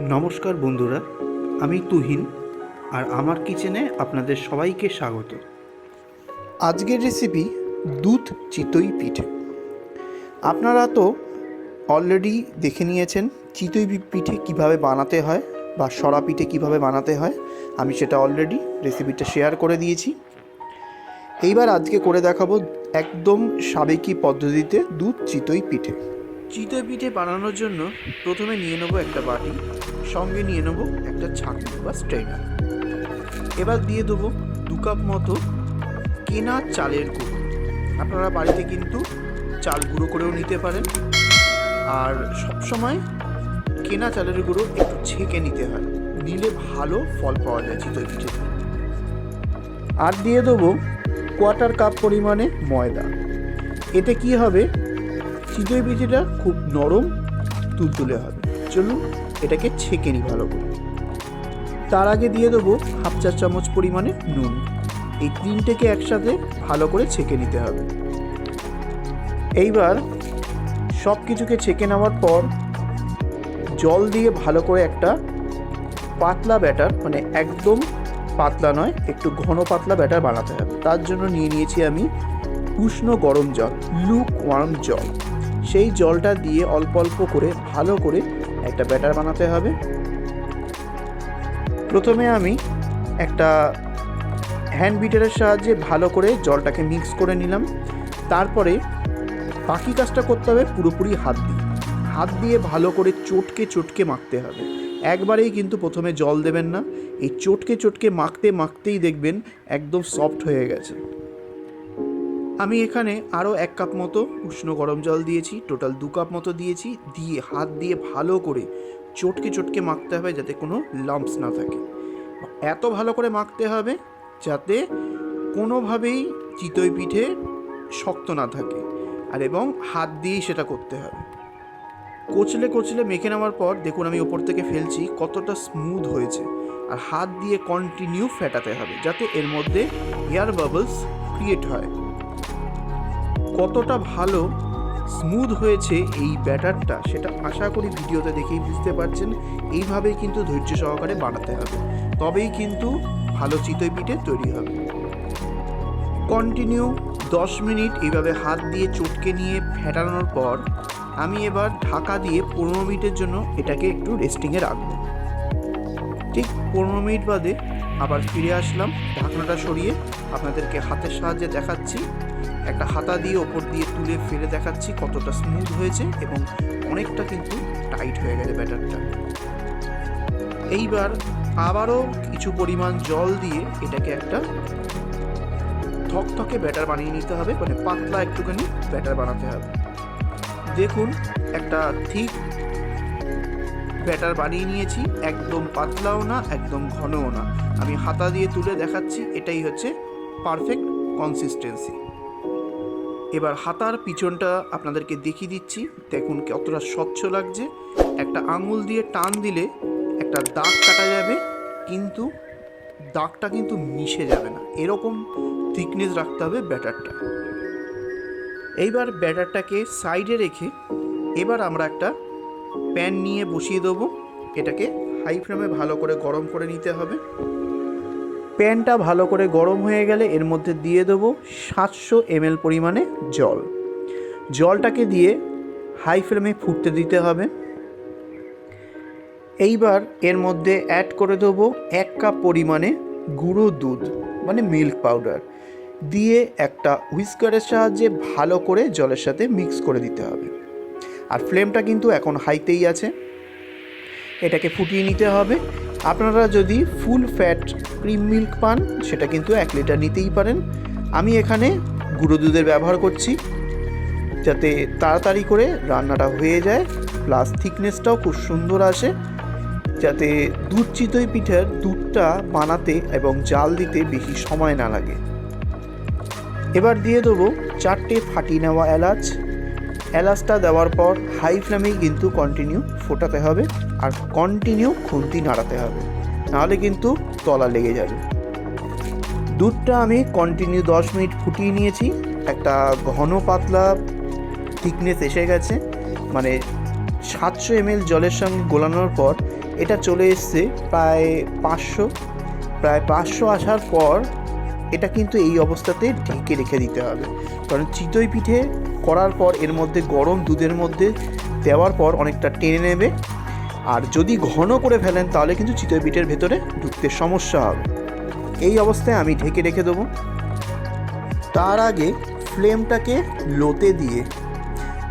নমস্কার বন্ধুরা, আমি তুহিন আর আমার কিচেনে আপনাদের সবাইকে স্বাগত। আজকের রেসিপি দুধ চিতই পিঠে। আপনারা তো অলরেডি দেখে নিয়েছেন চিতই পিঠে কীভাবে বানাতে হয় বা সরা পিঠে কীভাবে বানাতে হয়। আমি সেটা অলরেডি রেসিপিটা শেয়ার করে দিয়েছি। এইবার আজকে করে দেখাবো একদম সাবেকি পদ্ধতিতে দুধ চিতই পিঠে। চিতই পিঠে বানানোর জন্য প্রথমে নিয়ে নেব একটা বাটি, সঙ্গে নিয়ে নেব একটা ছাঁকনি বা স্ট্রেনার এবার দিয়ে দেবো দু কাপ মতো কেনা চালের গুঁড়ো। আপনারা বাড়িতে কিন্তু চাল গুঁড়ো করেও নিতে পারেন। আর সবসময় কেনা চালের গুঁড়ো একটু ছেঁকে নিতে হয়, নিলে ভালো ফল পাওয়া যায় চিতই পিঠেতে আর দিয়ে দেবো কোয়ার্টার কাপ পরিমাণে ময়দা। এতে কি হবে? চিতই পিঠেটা খুব নরম তুলতুলে হবে। চলুন এটাকে ছেঁকে নিই ভালো করে। তার আগে দিয়ে দেবো হাফ চা চামচ পরিমাণে নুন। এই তিনটেকে একসাথে ভালো করে ছেঁকে নিতে হবে। এইবার সব কিছুকে ছেঁকে নেওয়ার পর জল দিয়ে ভালো করে একটা পাতলা ব্যাটার মানে একদম পাতলা নয়, একটু ঘন পাতলা ব্যাটার বানাতে হবে। তার জন্য নিয়ে নিয়েছি আমি উষ্ণ গরম জল লুক ওয়ার্ম জল। সেই জলটা দিয়ে অল্প অল্প করে ভালো করে একটা ব্যাটার বানাতে হবে। প্রথমে আমি একটা হ্যান্ড বিটারের সাহায্যে ভালো করে জলটাকে মিক্স করে নিলাম। তারপরে বাকি কাজটা করতে হবে পুরোপুরি হাত দিয়ে। হাত দিয়ে ভালো করে চটকে চটকে মাখতে হবে। একবারেই কিন্তু প্রথমে জল দেবেন না। এই চটকে চটকে মাখতে মাখতেই দেখবেন একদম সফট হয়ে গেছে। আমি এখানে আরও এক কাপ মতো উষ্ণ গরম জল দিয়েছি টোটাল দু কাপ মতো দিয়েছি, দিয়ে হাত দিয়ে ভালো করে চটকে চটকে মাখতে হবে যাতে কোনো লাম্পস না থাকে। এত ভালো করে মাখতে হবে যাতে কোনোভাবেই চিতই পিঠে শক্ত না থাকে আর এবং হাত দিয়েই সেটা করতে হবে। কোচলে কোচলে মেখে নেওয়ার পর দেখুন আমি ওপর থেকে ফেলছি কতটা স্মুথ হয়েছে আর হাত দিয়ে কন্টিনিউ ফেটাতে হবে যাতে এর মধ্যে এয়ার বাবলস ক্রিয়েট হয়। কতটা ভালো স্মুথ হয়েছে এই ব্যাটারটা, সেটা আশা করি ভিডিওতে দেখেই বুঝতে পারছেন। এইভাবেই কিন্তু ধৈর্য সহকারে বানাতে হবে। তবেই কিন্তু ভালো চিতই পিঠে তৈরি হবে। কন্টিনিউ দশ মিনিট এইভাবে হাত দিয়ে চটকে নিয়ে ফেটানোর পর, আমি এবার ঢাকা দিয়ে পনেরো মিনিটের জন্য এটাকে একটু রেস্টিংয়ে রাখব। ঠিক পনেরো মিনিট বাদে আবার ফিরে আসলাম। ঢাকনাটা সরিয়ে আপনাদেরকে হাতের সাহায্যে দেখাচ্ছি। একটা হাতা দিয়ে ওপর দিয়ে তুলে ফেলে দেখাচ্ছি কতটা স্মুথ হয়েছে এবং অনেকটা কিন্তু টাইট হয়ে গেছে ব্যাটারটা। এইবার আবারও কিছু পরিমাণ জল দিয়ে এটাকে একটা থকথকে ব্যাটার বানিয়ে নিতে হবে মানে পাতলা একটুখানি ব্যাটার বানাতে হবে। দেখুন, একটা ঠিক ব্যাটার বানিয়ে নিয়েছি, একদম পাতলাও না, একদম ঘনও না। আমি হাতা দিয়ে তুলে দেখাচ্ছি, এটাই হচ্ছে পারফেক্ট কনসিস্টেন্সি এবার হাতার পিছনটা আপনাদেরকে দেখিয়ে দিচ্ছি, দেখুন কতটা স্বচ্ছ লাগছে। একটা আঙুল দিয়ে টান দিলে একটা দাগ কাটা যাবে, কিন্তু দাগটা কিন্তু মিশে যাবে না। এরকম থিকনেস রাখতে হবে ব্যাটারটা। এইবার ব্যাটারটাকে সাইডে রেখে এবার আমরা একটা প্যান নিয়ে বসিয়ে দেবো। এটাকে হাই ফ্লেমে ভালো করে গরম করে নিতে হবে। প্যানটা ভালো করে গরম হয়ে গেলে এর মধ্যে দিয়ে দেবো সাতশো এমএল পরিমাণে জল। জলটাকে দিয়ে হাই ফ্লেমে ফুটতে দিতে হবে। এইবার এর মধ্যে অ্যাড করে দেবো এক কাপ পরিমাণে গুঁড়ো দুধ মানে মিল্ক পাউডার দিয়ে একটা হুইস্কারের সাহায্যে ভালো করে জলের সাথে মিক্স করে দিতে হবে। আর ফ্লেমটা কিন্তু এখন হাইতেই আছে। এটাকে ফুটিয়ে নিতে হবে। আপনারা যদি ফুল ফ্যাট ক্রিম মিল্ক পান, সেটা কিন্তু এক লিটার নিতেই পারেন। আমি এখানে গুঁড়ো দুধের ব্যবহার করছি, যাতে তাড়াতাড়ি করে রান্নাটা হয়ে যায়, প্লাস থিকনেসটাও খুব সুন্দর আসে, যাতে দুধ চিতই পিঠার দুধটা বানাতে এবং জাল দিতে বেশি সময় না লাগে। এবার দিয়ে দেবো চারটে ফাটিয়ে নেওয়া এলাচ। এলাচটা দেওয়ার পর হাই ফ্লেমেই কিন্তু কন্টিনিউ ফোটাতে হবে আর কন্টিনিউ খুন্তি নাড়াতে হবে। নাহলে কিন্তু তলা লেগে যাবে। দুধটা আমি কন্টিনিউ দশ মিনিট ফুটিয়ে নিয়েছি। একটা ঘন পাতলা থিকনেস এসে গেছে। মানে সাতশো এমএল জলের সঙ্গে গোলানোর পর এটা চলে এসছে প্রায় পাঁচশো। প্রায় পাঁচশো আসার পর এটা কিন্তু এই অবস্থাতে ঢেকে রেখে দিতে হবে। কারণ চিতই পিঠে করার পর এর মধ্যে গরম দুধের মধ্যে দেওয়ার পর অনেকটা টেনে নেবে। আর যদি ঘন করে ফেলেন, তাহলে কিন্তু চিতই পিঠের ভেতরে ঢুকতে সমস্যা হবে। এই অবস্থায় আমি ঢেকে রেখে দেবো। তার আগে ফ্লেমটাকে লোতে দিয়ে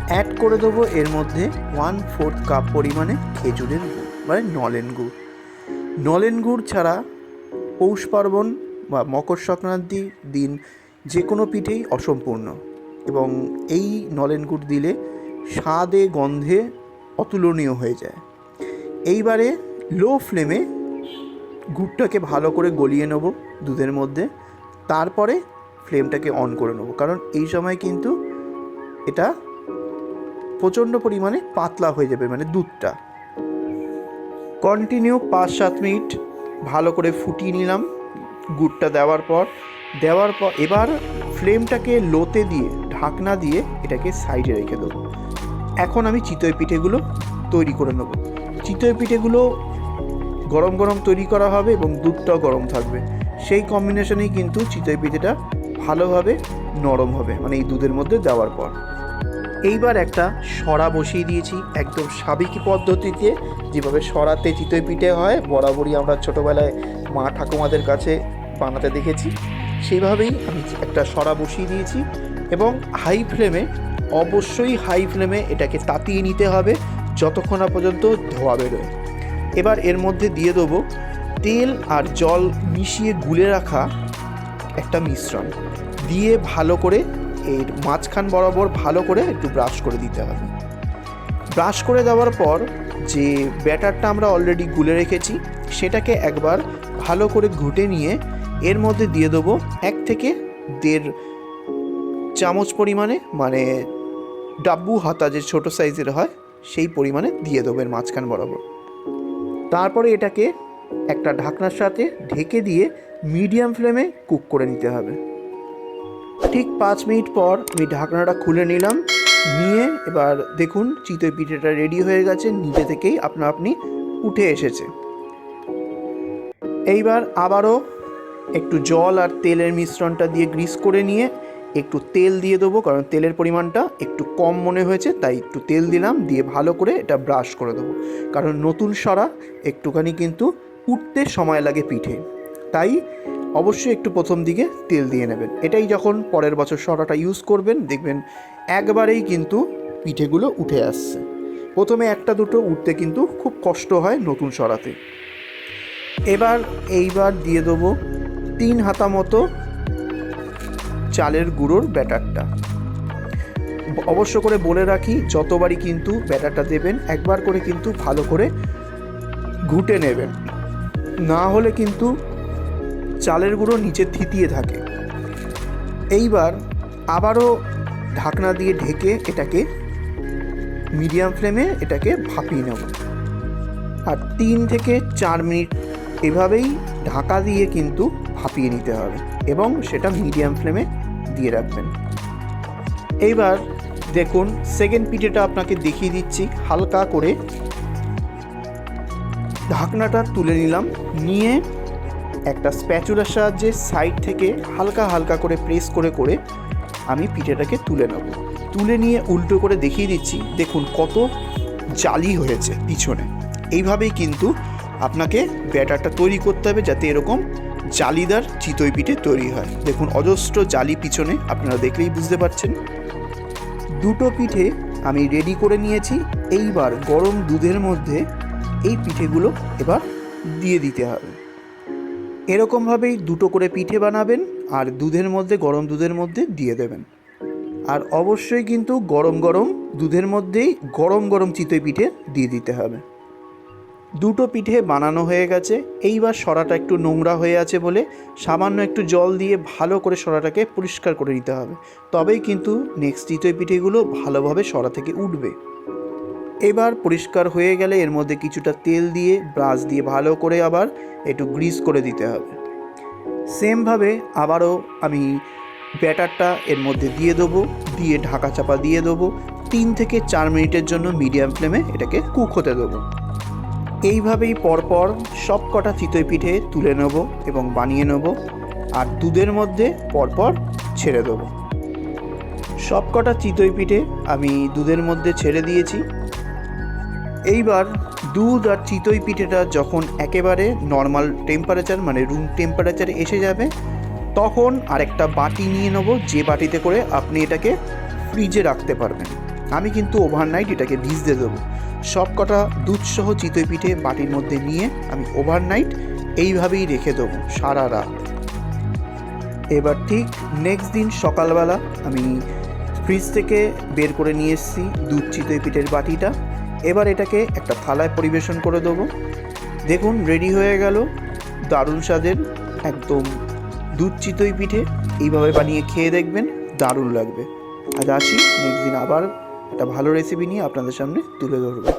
অ্যাড করে দেবো এর মধ্যে ওয়ান ফোর্থ কাপ পরিমাণে খেজুরের গুড় মানে নলেন গুড়। নলেন গুড় ছাড়া পৌষ পার্বণ বা মকর সংক্রান্তি দিন যে কোনো পিঠেই অসম্পূর্ণ। এবং এই নলেন গুড় দিলে স্বাদে, গন্ধে অতুলনীয় হয়ে যায়। এইবারে লো ফ্লেমে গুড়টাকে ভালো করে গলিয়ে নেব দুধের মধ্যে। তারপরে ফ্লেমটাকে অন করে নেব। কারণ এই সময় কিন্তু এটা প্রচণ্ড পরিমাণে পাতলা হয়ে যাবে মানে দুধটা। কন্টিনিউ পাঁচ সাত মিনিট ভালো করে ফুটিয়ে নিলাম গুড়টা দেওয়ার পর। দেওয়ার পর এবার ফ্লেমটাকে লোতে দিয়ে ঢাকনা দিয়ে এটাকে সাইডে রেখে দেবো। এখন আমি চিতই পিঠেগুলো তৈরি করে নেব। চিতই পিঠেগুলো গরম গরম তৈরি করা হবে এবং দুধটাও গরম থাকবে। সেই কম্বিনেশনেই কিন্তু চিতই পিঠেটা ভালোভাবে নরম হবে মানে এই দুধের মধ্যে দেওয়ার পর। এইবার একটা সরা বসিয়ে দিয়েছি, একদম সাবেকি পদ্ধতিতে। যেভাবে সরাতে চিতই পিঠে হয়, বরাবরই আমরা ছোটোবেলায় মা ঠাকুমাদের কাছে বানাতে দেখেছি। সেইভাবেই আমি একটা সরা বসিয়ে দিয়েছি। এবং হাই ফ্লেমে অবশ্যই হাই ফ্লেমে এটাকে তাতিয়ে নিতে হবে যতক্ষণ না পর্যন্ত ধোয়া বেরোয়। এবার এর মধ্যে দিয়ে দেবো তেল আর জল মিশিয়ে গুলে রাখা একটা মিশ্রণ। দিয়ে ভালো করে এর মাঝখান বরাবর ভালো করে একটু ব্রাশ করে দিতে হবে। ব্রাশ করে দেওয়ার পর যে ব্যাটারটা আমরা অলরেডি গুলে রেখেছি, সেটাকে একবার ভালো করে ঘুটে নিয়ে এর মধ্যে দিয়ে দেবো এক থেকে দেড় চামচ পরিমাণে মানে ডাব্বু হাতা যে ছোটো সাইজের হয়, সেই পরিমাণে দিয়ে দেবো এর মাঝখান বরাবর। তারপরে এটাকে একটা ঢাকনার সাথে ঢেকে দিয়ে মিডিয়াম ফ্লেমে কুক করে নিতে হবে। ঠিক পাঁচ মিনিট পর আমি ঢাকনাটা খুলে নিলাম, নিয়ে এবার দেখুন চিতই পিঠেটা রেডি হয়ে গেছে, নিজে থেকেই আপনা আপনি উঠে এসেছে। এইবার আবারও একটু জল আর তেলের মিশ্রণটা দিয়ে গ্রিস করে নিয়ে একটু তেল দিয়ে দেবো, কারণ তেলের পরিমাণটা একটু কম মনে হয়েছে, তাই একটু তেল দিলাম, দিয়ে ভালো করে এটা ব্রাশ করে দেবো। কারণ নতুন সরা একটুখানি কিন্তু উঠতে সময় লাগে পিঠে, তাই অবশ্যই একটু প্রথম দিকে তেল দিয়ে নেবেন। এটাই যখন পরের বছর সরাটা ইউজ করবেন, দেখবেন একবারেই কিন্তু পিঠেগুলো উঠে আসছে। প্রথমে একটা দুটো উঠতে কিন্তু খুব কষ্ট হয় নতুন সরাতে। এবার, এইবার দিয়ে দেবো তিন হাতা মতো চালের গুঁড়োর ব্যাটারটা। অবশ্য করে বলে রাখি, যতবারই কিন্তু ব্যাটারটা দেবেন, একবার করে কিন্তু ভালো করে ঘুটে নেবেন। না হলে কিন্তু চালের গুঁড়ো নিচে থিতিয়ে থাকে। এইবার আবারও ঢাকনা দিয়ে ঢেকে এটাকে মিডিয়াম ফ্লেমে এটাকে ভাপিয়ে নেব। আর তিন থেকে চার মিনিট এভাবেই ঢাকা দিয়ে কিন্তু ভাপিয়ে নিতে হবে এবং সেটা মিডিয়াম ফ্লেমে দিয়ে রাখবেন। এইবার দেখুন সেকেন্ড পিঠেটা আপনাকে দেখিয়ে দিচ্ছি, হালকা করে। ঢাকনাটা তুলে নিলাম, নিয়ে একটা স্প্যাচুলার সাহায্যে সাইড থেকে হালকা হালকা করে প্রেস করে করে আমি পিঠেটাকে তুলে নেব। তুলে নিয়ে উল্টো করে দেখিয়ে দিচ্ছি, দেখুন কত জালি হয়েছে পিছনে। এইভাবেই কিন্তু আপনাকে ব্যাটারটা তৈরি করতে হবে যাতে এরকম জালিদার চিতই পিঠে তৈরি হয়। দেখুন, অজস্র জালি পিছনে আপনারা দেখলেই বুঝতে পারছেন। দুটো পিঠে আমি রেডি করে নিয়েছি। এইবার গরম দুধের মধ্যে এই পিঠেগুলো এবার দিয়ে দিতে হবে। এরকমভাবেই দুটো করে পিঠে বানাবেন আর দুধের মধ্যে, গরম দুধের মধ্যে দিয়ে দেবেন। আর অবশ্যই কিন্তু গরম গরম দুধের মধ্যেই গরম গরম চিতই পিঠে দিয়ে দিতে হবে। দুটো পিঠে বানানো হয়ে গেছে। এইবার সরাটা একটু নোংরা হয়ে আছে বলে সামান্য একটু জল দিয়ে ভালো করে সরাটাকে পরিষ্কার করে নিতে হবে। তবেই কিন্তু নেক্সট চিতই পিঠেগুলো ভালোভাবে সরা থেকে উঠবে। এবার পরিষ্কার হয়ে গেলে এর মধ্যে কিছুটা তেল দিয়ে, ব্রাশ দিয়ে ভালো করে আবার একটু গ্রিস করে দিতে হবে। সেমভাবে আবারও আমি ব্যাটারটা এর মধ্যে দিয়ে দেবো, দিয়ে ঢাকা চাপা দিয়ে দেবো। তিন থেকে চার মিনিটের জন্য মিডিয়াম ফ্লেমে এটাকে কুক হতে দেবো। এইভাবেই পরপর সব কটা চিতই পিঠে তুলে নেব এবং বানিয়ে নেব আর দুধের মধ্যে পরপর ছেড়ে দেবো। সব কটা চিতই পিঠে আমি দুধের মধ্যে ছেড়ে দিয়েছি। এইবার দুধ আর চিতই পিঠেটা যখন একেবারে নর্মাল টেম্পারেচার মানে রুম টেম্পারেচারে এসে যাবে, তখন আরেকটা বাটি নিয়ে নেব, যে বাটিতে করে আপনি এটাকে ফ্রিজে রাখতে পারবেন। আমি কিন্তু ওভারনাইট এটাকে ভিজতে দেবো। সব কটা দুধসহ চিতই পিঠে বাটির মধ্যে নিয়ে আমি ওভারনাইট এইভাবেই রেখে দেবো সারা রাত। এবার ঠিক নেক্সট দিন সকালবেলা আমি ফ্রিজ থেকে বের করে নিয়ে এসেছি দুধ চিতই পিঠের বাটিটা। এবার এটাকে একটা থালায় পরিবেশন করে দেবো। দেখুন রেডি হয়ে গেল। দারুণ স্বাদের একদম দুধ চিতই পিঠে। এইভাবে বানিয়ে খেয়ে দেখবেন, দারুণ লাগবে। আজ আসি নেক্সট দিন আবার একটা ভালো রেসিপি নিয়ে আপনাদের সামনে তুলে ধরবো।